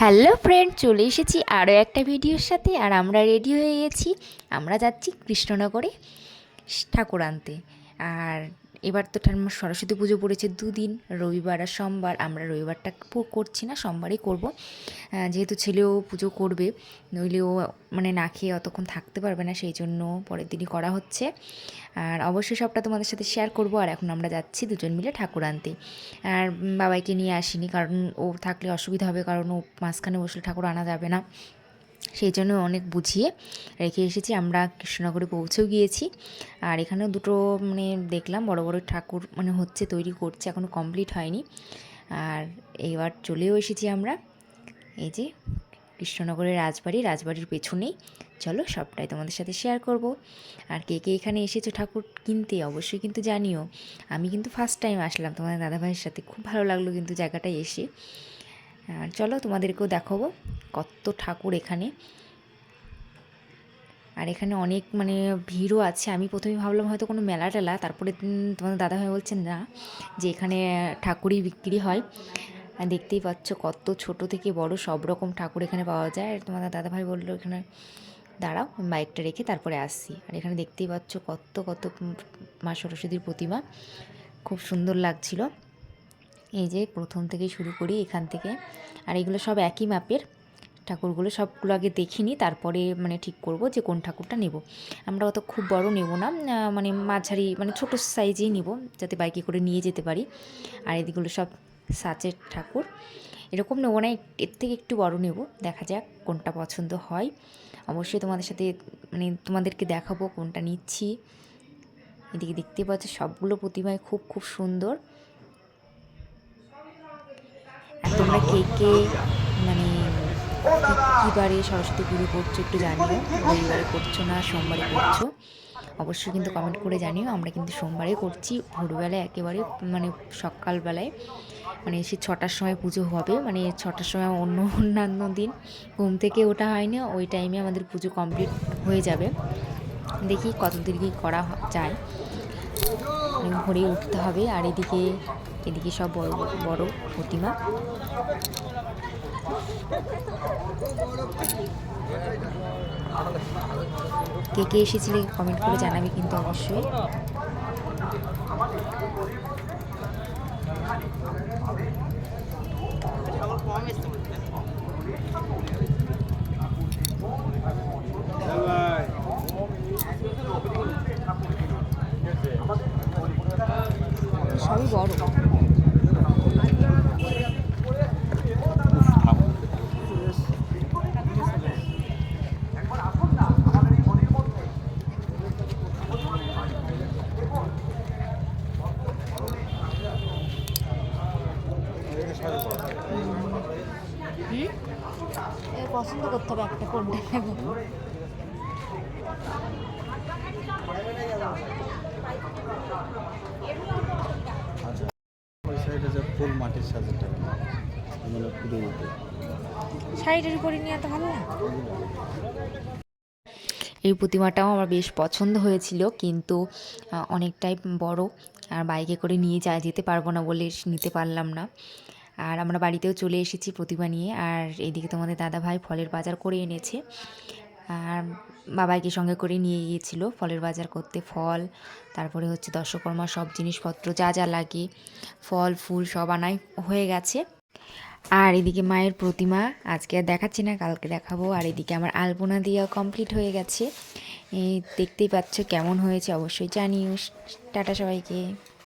Hello friend, চলে এসেছি আরও একটা ভিডিওর সাথে আর আমরা রেডি হয়ে গেছি। আমরা যাচ্ছি কৃষ্ণনগরে ঠাকুর আনতে। আর এবার তো ঠাকুর সরস্বতী পুজো পড়েছে দুদিন, রবিবার আর সোমবার। আমরা রবিবারটা করছি না, সোমবারই করব। যেহেতু ছেলেও পুজো করবে নইলে ও মানে না খেয়ে অতক্ষণ থাকতে পারবে না, সেই জন্য পরের দিনই করা হচ্ছে। আর অবশ্যই সবটা তোমাদের সাথে শেয়ার করব। আর এখন আমরা যাচ্ছি দুজন মিলে ঠাকুর আনতে। আর বাবাইকে নিয়ে আসিনি, কারণ ও থাকলে অসুবিধা হবে, কারণ ও মাঝখানে বসলে ঠাকুর আনা যাবে না। সেই জন্য অনেক বুঝিয়ে রেখে এসেছি। আমরা কৃষ্ণনগরে পৌঁছেও গিয়েছি। আর এখানেও দুটো মানে দেখলাম বড় বড় ঠাকুর মানে হচ্ছে তৈরি করছে এখনও কমপ্লিট হয়নি। আর এবার চলেও এসেছি আমরা। এই যে কৃষ্ণনগরের রাজবাড়ি, রাজবাড়ির পেছনেই। চলো সবটাই তোমাদের সাথে শেয়ার করব। আর কে কে এখানে এসেছ ঠাকুর কিনতে অবশ্যই কিন্তু জানিও। আমি কিন্তু ফার্স্ট টাইম আসলাম, তোমাদের দাদাভাইয়ের সাথে। খুব ভালো লাগল কিন্তু জায়গাটায় এসে। আর চলো তোমাদেরকেও দেখাবো কত ঠাকুর এখানে। আর এখানে অনেক মানে ভিড়ও আছে। আমি প্রথমে ভাবলাম হয়তো কোনো মেলা টেলা, তারপরে তোমাদের দাদাভাই বলছেন, না, যে এখানে ঠাকুরই বিক্রি হয়। দেখতেই পাচ্ছ কত ছোট থেকে বড় সব রকম ঠাকুর এখানে পাওয়া যায়। আর তোমাদের দাদাভাই বলল, এখানে দাঁড়াও বাইকটা রেখে তারপরে আসছি। আর এখানে দেখতেই পাচ্ছ কত কত মা সরস্বতীর প্রতিমা। খুব সুন্দর লাগছিল। এই যে প্রথম থেকে শুরু করি এখান থেকে। আর এগুলো সব একই মাপের। ঠাকুরগুলো সবগুলো আগে দেখিনি, তারপরে মানে ঠিক করব যে কোন ঠাকুরটা নেব। আমরা অত খুব বড় নেব না মানে মাঝারি মানে ছোট সাইজেই নেব যাতে বাইকে করে নিয়ে যেতে পারি। আর এদিকগুলো সব সাচের ঠাকুর। এরকম নেব না এর থেকে একটু বড় নেব, দেখা যাক কোনটা পছন্দ হয়। অবশ্যই তোমাদের সাথে মানে তোমাদেরকে দেখাবো কোনটা নিচ্ছি। এদিকে দেখতে পাচ্ছ সবগুলো প্রতিমায় খুব খুব সুন্দর আর তোমরা কে কে মানে কি- বারে সরস্বতী পুজো করছ একটু জানিও। রবিবারে করছ না, সোমবারে করছ? অবশ্যই কিন্তু কমেন্ট করে জানিও। আমরা কিন্তু সোমবারে করছি। ভোরবেলায় একেবারে মানে সকালবেলায় মানে সে ছটার সময় পুজো হবে। মানে ছটার সময় অন্য অন্যান্য দিন ঘুম থেকে ওটা হয় না ওই টাইমে আমাদের পুজো কমপ্লিট হয়ে যাবে। দেখি কত কতদূর কি করা যায়। ভোরে উঠতে হবে আর এদিকে এদিকে সব বড় বড় প্রতিমা। কে কে এসেছিলে কমেন্ট করে জানাবে কিন্তু অবশ্যই। সবই বড়। পছন্দ করতে হবে একটা কোনটা নেব ওই সাইডে যে ফুল মাটির সাজাটা এগুলো পুরো উঠে শাড়িটার উপরে নিয়ে এত ভালো লাগে? এই প্রতিমাটাও আমার বেশ পছন্দ হয়েছিল কিন্তু অনেকটাই বড়। আর বাইকে করে নিয়ে যা যেতে পারব না বলে নিতে পারলাম না। আর আমরা বাড়িতেও চলে এসেছি প্রতিমা নিয়ে। আর এদিকে তোমাদের দাদা ভাই ফলের বাজার করে এনেছে। আর বাবাইকে সঙ্গে করে নিয়ে গিয়েছিল ফলের বাজার করতে ফল, তারপরে হচ্ছে দর্শকর্মা সব জিনিসপত্র যা যা লাগে, ফল, ফুল সব আনাই হয়ে গেছে। আর এদিকে মায়ের প্রতিমা আজকে আর দেখাচ্ছি না, কালকে দেখাবো। আর এদিকে আমার আলপনা দেওয়া কমপ্লিট হয়ে গেছে। দেখতেই পাচ্ছ কেমন হয়েছে, অবশ্যই জানিও। টাটা সবাইকে।